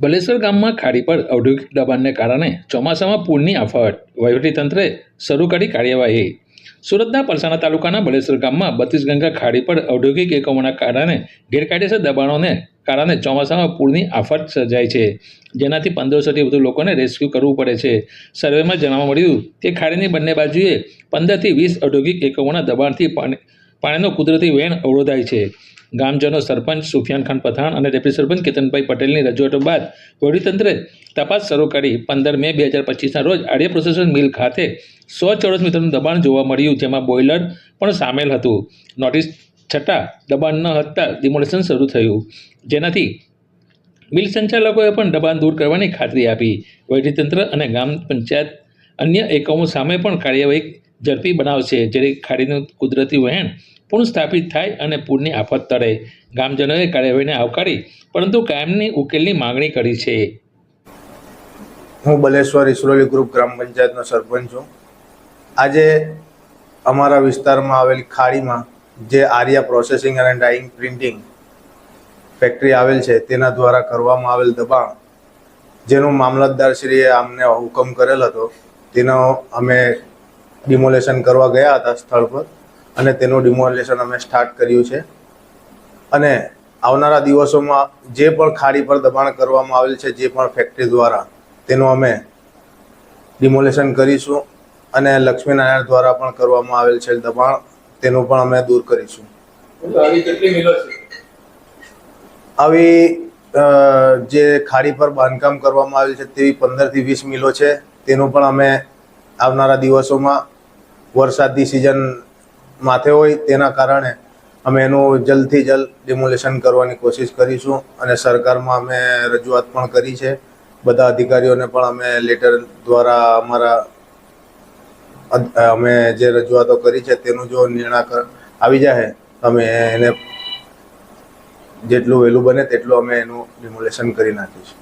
બલેશ્વર ગામમાં ખાડી પર ઔદ્યોગિક દબાણને કારણે ચોમાસામાં પૂરની આફત. વહીવટીતંત્રે શરૂ કરી કાર્યવાહી. સુરતના પલસાણા તાલુકાના બલેશ્વર ગામમાં બત્રીસ ગંગા ખાડી પર ઔદ્યોગિક એકમોના કારણે ગેરકાયદેસર દબાણોને કારણે ચોમાસામાં પૂરની આફત સર્જાય છે. જેનાથી પંદરસોથી વધુ લોકોને રેસ્ક્યુ કરવું પડે છે. સર્વેમાં જણાવવા મળ્યું કે ખાડીની બંને બાજુએ પંદરથી વીસ ઔદ્યોગિક એકમોના દબાણથી પાણી, પાણીનો કુદરતી વહેણ અવરોધાય છે. ગામજનો સરપંચ સુફિયાન ખાન પઠાણ અને ડેપ્યુટી સરપંચ કેતનભાઈ પટેલની રજૂઆતો બાદ વહીવટીતંત્રે તપાસ શરૂ કરી પંદર મે બે હજાર પચીસના રોજ આર્ય પ્રોસેસર મિલ ખાતે સો ચોરસ મીટરનું દબાણ જોવા મળ્યું, જેમાં બોઇલર પણ સામેલ હતું. નોટિસ છતાં દબાણ ન હતા ડિમોલેશન શરૂ થયું. જેનાથી મિલ સંચાલકોએ પણ દબાણ દૂર કરવાની ખાતરી આપી. વહીવટીતંત્ર અને ગ્રામ પંચાયત અન્ય એકમો સામે પણ કાર્યવાહી ઝડપી બનાવશે, જેથી ખાડીનું કુદરતી વહેણ પુનઃસ્થાપિત થાય અને પૂરની આફત તળે. ગામજનોએ કાર્યવાહીને આવકારી, પરંતુ કાયમની ઉકેલની માંગણી કરી છે. હું બલેશ્વર ઇસરોલી ગ્રુપ ગ્રામ પંચાયતનો સરપંચ છું. આજે અમારા વિસ્તારમાં આવેલી ખાડીમાં જે આર્યા પ્રોસેસિંગ અને ડાઇંગ પ્રિન્ટિંગ ફેક્ટરી આવેલ છે, તેના દ્વારા કરવામાં આવેલ દબાણ, જેનું મામલતદારશ્રીએ અમને હુકમ કરેલ હતો, તેનો અમે ડિમોલેશન કરવા ગયા હતા સ્થળ પર. અને તેનું ડિમોલેશન અમે સ્ટાર્ટ કર્યું છે. અને આવનારા દિવસોમાં જે પણ ખાડી પર દબાણ કરવામાં આવેલ છે જે પણ ફેક્ટરી દ્વારા તેનું અમે ડિમોલેશન કરીશું અને લક્ષ્મીનારાયણ દ્વારા પણ કરવામાં આવેલ છે દબાણ તેનું પણ અમે દૂર કરીશું. આવી જે ખાડી પર બાંધકામ કરવામાં આવેલ છે તેવી પંદરથી વીસ મિલો છે. તેનું પણ અમે આવનારા દિવસોમાં વરસાદની સિઝન માથે હોય તેના કારણે અમે એનું જલ્દથી જલ્દ ડિમોલેશન કરવાની કોશિશ કરીશું અને સરકારમાં અમે રજૂઆત પણ કરી છે. બધા અધિકારીઓને પણ અમે લેટર દ્વારા અમારા અમે જે રજૂઆતો કરી છે તેનું જો નિર્ણય આવી જાય અમે એને જેટલું વહેલું બને તેટલું અમે એનું ડિમોલેશન કરી નાખીશું.